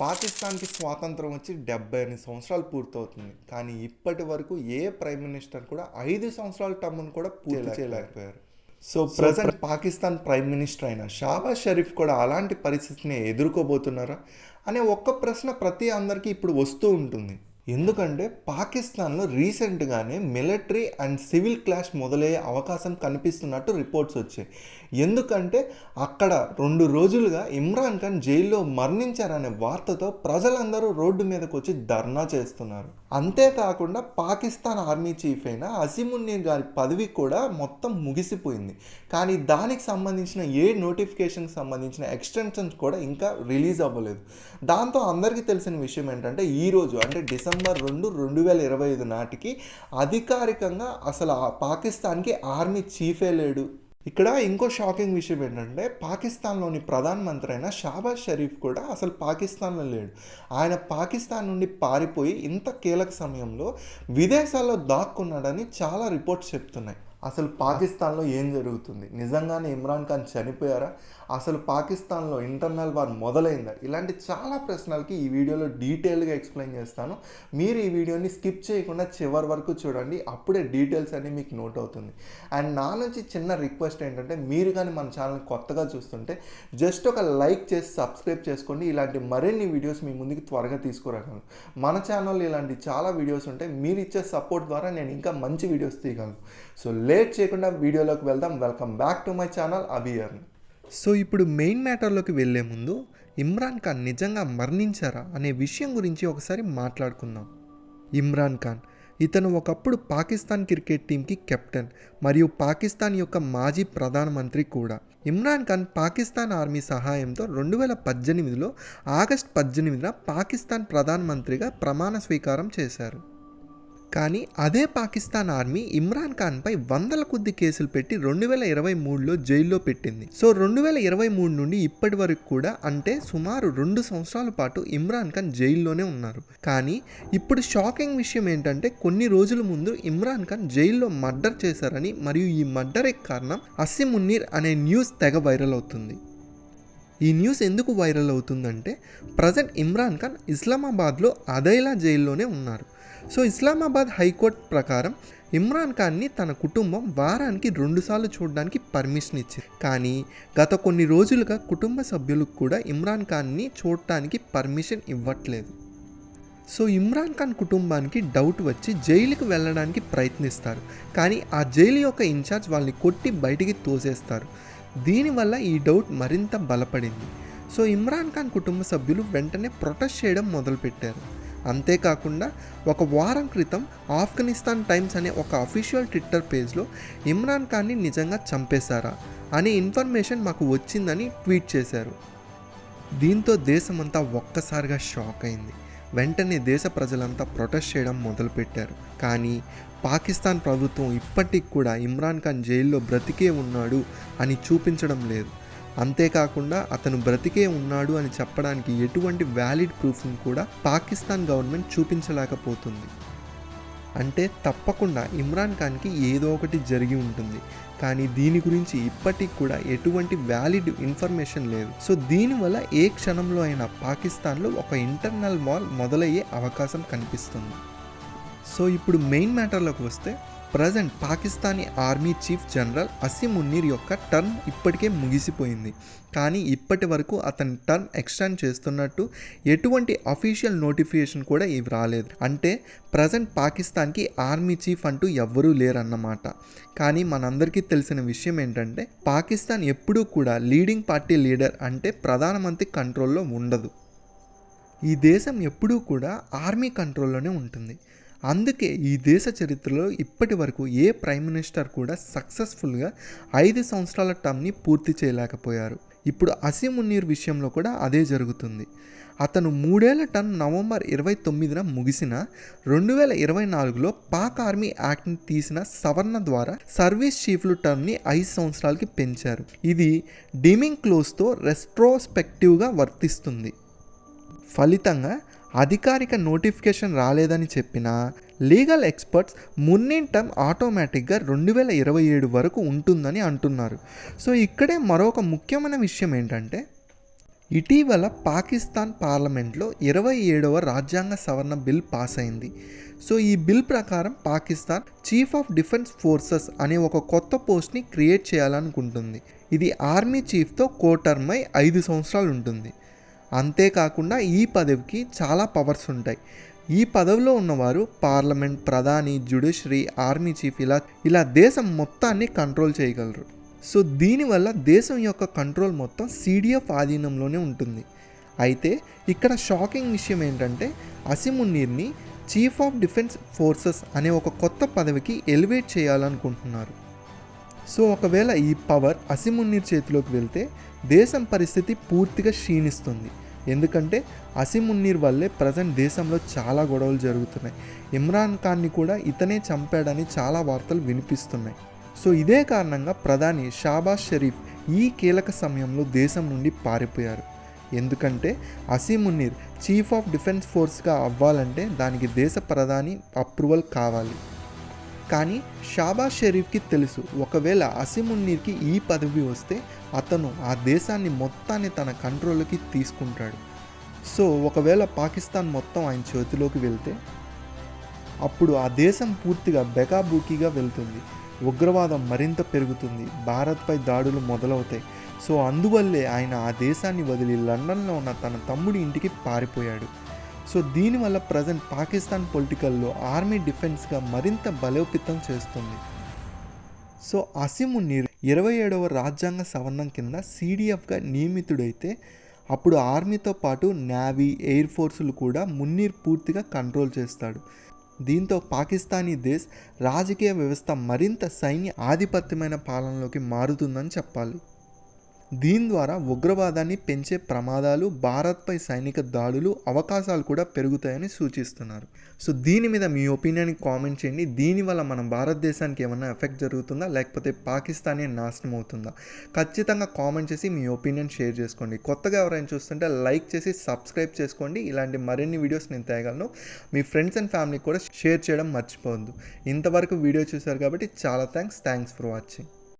పాకిస్తాన్కి స్వాతంత్రం వచ్చి డెబ్బై ఎనిమిది సంవత్సరాలు పూర్తవుతుంది. కానీ ఇప్పటి వరకు ఏ ప్రైమ్ మినిస్టర్ కూడా ఐదు సంవత్సరాల టర్మ్ను కూడా పూర్తి చేయలేకపోయారు. So present Pakistan prime minister అయిన షాబాజ్ షరీఫ్ కూడా అలాంటి పరిస్థితిని ఎదుర్కోబోతున్నారా? అనే ఒక్క ప్రశ్న ప్రతి అందరికీ ఇప్పుడు వస్తూ ఉంటుంది. ఎందుకంటే పాకిస్తాన్లో రీసెంట్గానే మిలిటరీ అండ్ సివిల్ క్లాష్ మొదలయ్యే అవకాశం కనిపిస్తున్నట్టు రిపోర్ట్స్ వచ్చాయి. ఎందుకంటే అక్కడ రెండు రోజులుగా ఇమ్రాన్ ఖాన్ జైల్లో మరణించారనే వార్తతో ప్రజలందరూ రోడ్డు మీదకు వచ్చి ధర్నా చేస్తున్నారు. అంతేకాకుండా పాకిస్తాన్ ఆర్మీ చీఫ్ అయిన అసిమున్నీర్ గారి పదవి కూడా మొత్తం ముగిసిపోయింది. కానీ దానికి సంబంధించిన ఏ నోటిఫికేషన్కి సంబంధించిన ఎక్స్టెన్షన్స్ కూడా ఇంకా రిలీజ్ అవ్వలేదు. దాంతో అందరికీ తెలిసిన విషయం ఏంటంటే ఈరోజు అంటే డిసెంబర్ రెండు రెండు వేల ఇరవై ఐదు నాటికి అధికారికంగా అసలు పాకిస్తాన్కి ఆర్మీ చీఫే లేడు. ఇక్కడ ఇంకో షాకింగ్ విషయం ఏంటంటే పాకిస్తాన్లోని ప్రధానమంత్రి అయిన షాబాజ్ షరీఫ్ కూడా అసలు పాకిస్తాన్లో లేడు. ఆయన పాకిస్తాన్ నుండి పారిపోయి ఇంత కీలక సమయంలో విదేశాల్లో దాక్కున్నాడని చాలా రిపోర్ట్స్ చెప్తున్నాయి. అసలు పాకిస్తాన్లో ఏం జరుగుతుంది? నిజంగానే ఇమ్రాన్ ఖాన్ చనిపోయారా? అసలు పాకిస్తాన్లో ఇంటర్నల్ వార్ మొదలైందా? ఇలాంటి చాలా ప్రశ్నలకి ఈ వీడియోలో డీటెయిల్గా ఎక్స్ప్లెయిన్ చేస్తాను. మీరు ఈ వీడియోని స్కిప్ చేయకుండా చివరి వరకు చూడండి అప్పుడే డీటెయిల్స్ అన్ని మీకు నోట్ అవుతుంది. అండ్ నా నుంచి చిన్న రిక్వెస్ట్ ఏంటంటే మీరు కానీ మన ఛానల్ కొత్తగా చూస్తుంటే జస్ట్ ఒక లైక్ చేసి సబ్స్క్రైబ్ చేసుకోండి. ఇలాంటి మరిన్ని వీడియోస్ మీ ముందుకు త్వరగా తీసుకురాగలను. మన ఛానల్ ఇలాంటి చాలా వీడియోస్ ఉంటాయి మీరు ఇచ్చే సపోర్ట్ ద్వారా నేను ఇంకా మంచి వీడియోస్ తీయగలను. సో లేట్ చేయకుండా వీడియోలోకి వెళ్దాం. Welcome back to my channel అభియర్ so ఇప్పుడు మెయిన్ మ్యాటర్లోకి వెళ్ళే ముందు ఇమ్రాన్ ఖాన్ నిజంగా మరణించారా అనే విషయం గురించి ఒకసారి మాట్లాడుకుందాం. ఇమ్రాన్ ఖాన్ ఇతను ఒకప్పుడు పాకిస్తాన్ క్రికెట్ టీంకి కెప్టెన్ మరియు పాకిస్తాన్ యొక్క మాజీ ప్రధానమంత్రి కూడా. ఇమ్రాన్ ఖాన్ పాకిస్తాన్ ఆర్మీ సహాయంతో రెండు వేల పద్దెనిమిదిలో ఆగస్ట్ పద్దెనిమిదిన పాకిస్తాన్ ప్రధానమంత్రిగా ప్రమాణ స్వీకారం చేశారు. కానీ అదే పాకిస్తాన్ ఆర్మీ ఇమ్రాన్ ఖాన్పై వందల కొద్ది కేసులు పెట్టి రెండు వేల ఇరవై మూడులో జైల్లో పెట్టింది. సో రెండు వేల ఇరవై మూడు నుండి ఇప్పటి వరకు కూడా అంటే సుమారు రెండు సంవత్సరాల పాటు ఇమ్రాన్ ఖాన్ జైల్లోనే ఉన్నారు. కానీ ఇప్పుడు షాకింగ్ విషయం ఏంటంటే కొన్ని రోజుల ముందు ఇమ్రాన్ ఖాన్ జైల్లో మర్డర్ చేశారని మరియు ఈ మర్డర్ కారణం అసిమున్నీర్ అనే న్యూస్ తెగ వైరల్ అవుతుంది. ఈ న్యూస్ ఎందుకు వైరల్ అవుతుందంటే ప్రజెంట్ ఇమ్రాన్ ఖాన్ ఇస్లామాబాద్లో అదైలా జైల్లోనే ఉన్నారు. సో ఇస్లామాబాద్ హైకోర్టు ప్రకారం ఇమ్రాన్ ఖాన్ని తన కుటుంబం వారానికి రెండుసార్లు చూడడానికి పర్మిషన్ ఇచ్చింది. కానీ గత కొన్ని రోజులుగా కుటుంబ సభ్యులకు కూడా ఇమ్రాన్ ఖాన్ని చూడటానికి పర్మిషన్ ఇవ్వట్లేదు. సో ఇమ్రాన్ ఖాన్ కుటుంబానికి డౌట్ వచ్చి జైలుకు వెళ్ళడానికి ప్రయత్నిస్తారు. కానీ ఆ జైలు యొక్క ఇన్ఛార్జ్ వాళ్ళని కొట్టి బయటికి తోసేస్తారు. దీనివల్ల ఈ డౌట్ మరింత బలపడింది. సో ఇమ్రాన్ ఖాన్ కుటుంబ సభ్యులు వెంటనే ప్రొటెస్ట్ చేయడం మొదలుపెట్టారు. అంతేకాకుండా ఒక వారం క్రితం ఆఫ్ఘనిస్తాన్ టైమ్స్ అనే ఒక అఫీషియల్ ట్విట్టర్ పేజ్లో ఇమ్రాన్ ఖాన్ని నిజంగా చంపేశారా అనే ఇన్ఫర్మేషన్ మాకు వచ్చిందని ట్వీట్ చేశారు. దీంతో దేశమంతా ఒక్కసారిగా షాక్ అయింది. వెంటనే దేశ ప్రజలంతా ప్రొటెస్ట్ చేయడం మొదలుపెట్టారు. కానీ పాకిస్తాన్ ప్రభుత్వం ఇప్పటికి కూడా ఇమ్రాన్ ఖాన్ జైల్లో బ్రతికే ఉన్నాడు అని చూపించడం లేదు. అంతేకాకుండా అతను బ్రతికే ఉన్నాడు అని చెప్పడానికి ఎటువంటి వ్యాలిడ్ ప్రూఫ్ని కూడా పాకిస్తాన్ గవర్నమెంట్ చూపించలేకపోతుంది. అంటే తప్పకుండా ఇమ్రాన్ ఖాన్కి ఏదో ఒకటి జరిగి ఉంటుంది. కానీ దీని గురించి ఇప్పటికి కూడా ఎటువంటి వ్యాలిడ్ ఇన్ఫర్మేషన్ లేదు. సో దీనివల్ల ఏ క్షణంలో అయినా పాకిస్తాన్లో ఒక ఇంటర్నల్ మాల్ మొదలయ్యే అవకాశం కనిపిస్తుంది. సో ఇప్పుడు మెయిన్ మ్యాటర్లోకి వస్తే present Pakistani army chief general Asim Munir యొక్క టర్మ్ ఇప్పటికే ముగిసిపోయింది. కానీ ఇప్పటి వరకు అతని టర్మ్ ఎక్స్టెండ్ చేస్తున్నట్టు ఎటువంటి అఫీషియల్ నోటిఫికేషన్ కూడా ఇవి రాలేదు. అంటే ప్రజెంట్ పాకిస్తాన్కి ఆర్మీ చీఫ్ అంటూ ఎవ్వరూ లేరన్నమాట. కానీ మనందరికీ తెలిసిన విషయం ఏంటంటే పాకిస్తాన్ ఎప్పుడూ కూడా లీడింగ్ పార్టీ లీడర్ అంటే ప్రధానమంత్రి కంట్రోల్లో ఉండదు. ఈ దేశం ఎప్పుడూ కూడా ఆర్మీ కంట్రోల్లోనే ఉంటుంది. అందుకే ఈ దేశ చరిత్రలో ఇప్పటి వరకు ఏ ప్రైమ్ మినిస్టర్ కూడా సక్సెస్ఫుల్గా ఐదు సంవత్సరాల టర్మ్ని పూర్తి చేయలేకపోయారు. ఇప్పుడు అసీం విషయంలో కూడా అదే జరుగుతుంది. అతను మూడేళ్ళ టర్మ్ నవంబర్ ఇరవై తొమ్మిదిన ముగిసిన రెండు వేల ఇరవై నాలుగులో పాక్ ఆర్మీ యాక్ట్ని తీసిన సవరణ ద్వారా సర్వీస్ చీఫ్లు టర్మ్ని ఐదు సంవత్సరాలకి పెంచారు. ఇది డిమింగ్ క్లోజ్తో రెస్ట్రోస్పెక్టివ్గా వర్తిస్తుంది. ఫలితంగా అధికారిక నోటిఫికేషన్ రాలేదని చెప్పిన లీగల్ ఎక్స్పర్ట్స్ మున్నిన్ టర్మ్ ఆటోమేటిక్గా రెండు వేల ఇరవై ఏడు వరకు ఉంటుందని అంటున్నారు. సో ఇక్కడే మరొక ముఖ్యమైన విషయం ఏంటంటే ఇటీవల పాకిస్తాన్ పార్లమెంట్లో ఇరవై ఏడవ రాజ్యాంగ సవరణ బిల్ పాస్ అయింది సో ఈ బిల్ ప్రకారం Pakistan chief of defence forces అనే ఒక కొత్త పోస్ట్ని క్రియేట్ చేయాలనుకుంటుంది. ఇది ఆర్మీ చీఫ్తో కోటర్మై ఐదు సంవత్సరాలు ఉంటుంది అంతేకాకుండా ఈ పదవికి చాలా పవర్స్ ఉంటాయి. ఈ పదవిలో ఉన్నవారు పార్లమెంట్ ప్రధాని జ్యుడిషరీ ఆర్మీ చీఫ్ ఇలా ఇలా దేశం మొత్తాన్ని కంట్రోల్ చేయగలరు. సో దీనివల్ల దేశం యొక్క కంట్రోల్ మొత్తం సీడీఎఫ్ ఆధీనంలోనే ఉంటుంది. అయితే ఇక్కడ షాకింగ్ విషయం ఏంటంటే అసిమున్నీర్ని చీఫ్ ఆఫ్ డిఫెన్స్ ఫోర్సెస్ అనే ఒక కొత్త పదవికి ఎలివేట్ చేయాలనుకుంటున్నారు. సో ఒకవేళ ఈ పవర్ అసిమున్నీర్ చేతిలోకి వెళ్తే దేశం పరిస్థితి పూర్తిగా క్షీణిస్తుంది. ఎందుకంటే అసిమున్నీర్ వల్లే ప్రజెంట్ దేశంలో చాలా గొడవలు జరుగుతున్నాయి. ఇమ్రాన్ ఖాన్ని కూడా ఇతనే చంపాడని చాలా వార్తలు వినిపిస్తున్నాయి. సో ఇదే కారణంగా ప్రధాని షాబాజ్ షరీఫ్ ఈ కీలక సమయంలో దేశం నుండి పారిపోయారు. ఎందుకంటే అసీమున్నీర్ చీఫ్ ఆఫ్ డిఫెన్స్ ఫోర్స్గా అవ్వాలంటే దానికి దేశ ప్రధాని అప్రూవల్ కావాలి. కానీ షాబాజ్ షరీఫ్కి తెలుసు. ఒకవేళ అసిమున్నీర్కి ఈ పదవి వస్తే అతను ఆ దేశాన్ని మొత్తాన్ని తన కంట్రోల్కి తీసుకుంటాడు. సో ఒకవేళ పాకిస్తాన్ మొత్తం ఆయన చేతిలోకి వెళ్తే అప్పుడు ఆ దేశం పూర్తిగా బెకాబూకీగా వెళ్తుంది. ఉగ్రవాదం మరింత పెరుగుతుంది. భారత్పై దాడులు మొదలవుతాయి. సో అందువల్లే ఆయన ఆ దేశాన్ని వదిలి లండన్లో ఉన్న తన తమ్ముడి ఇంటికి పారిపోయాడు. సో దీనివల్ల ప్రజెంట్ పాకిస్తాన్ పొలిటికల్లో ఆర్మీ డిఫెన్స్గా మరింత బలోపేతం చేస్తుంది. సో అసిమున్నీర్ ఇరవై ఏడవ రాజ్యాంగ సవరణం కింద సీడీఎఫ్గా నియమితుడైతే అప్పుడు ఆర్మీతో పాటు నేవీ ఎయిర్ ఫోర్సులు కూడా మున్నీర్ పూర్తిగా కంట్రోల్ చేస్తాడు. దీంతో పాకిస్తానీ దేశ్ రాజకీయ వ్యవస్థ మరింత సైన్య ఆధిపత్యమైన పాలనలోకి మారుతుందని చెప్పాలి. దీని ద్వారా ఉగ్రవాదాన్ని పెంచే ప్రమాదాలు భారత్పై సైనిక దాడులు అవకాశాలు కూడా పెరుగుతాయని సూచిస్తున్నారు. సో దీని మీద మీ ఒపీనియన్ కామెంట్ చేయండి. దీనివల్ల మన భారతదేశానికి ఏమైనా ఎఫెక్ట్ జరుగుతుందా? లేకపోతే పాకిస్తానే నాశనం అవుతుందా? ఖచ్చితంగా కామెంట్ చేసి మీ ఒపీనియన్ షేర్ చేసుకోండి. కొత్తగా ఎవరైనా చూస్తుంటే లైక్ చేసి సబ్స్క్రైబ్ చేసుకోండి. ఇలాంటి మరిన్ని వీడియోస్ నేను తేగలను. మీ ఫ్రెండ్స్ అండ్ ఫ్యామిలీకి కూడా షేర్ చేయడం మర్చిపోవద్దు. ఇంతవరకు వీడియో చూశారు కాబట్టి చాలా థ్యాంక్స్. Thanks for watching.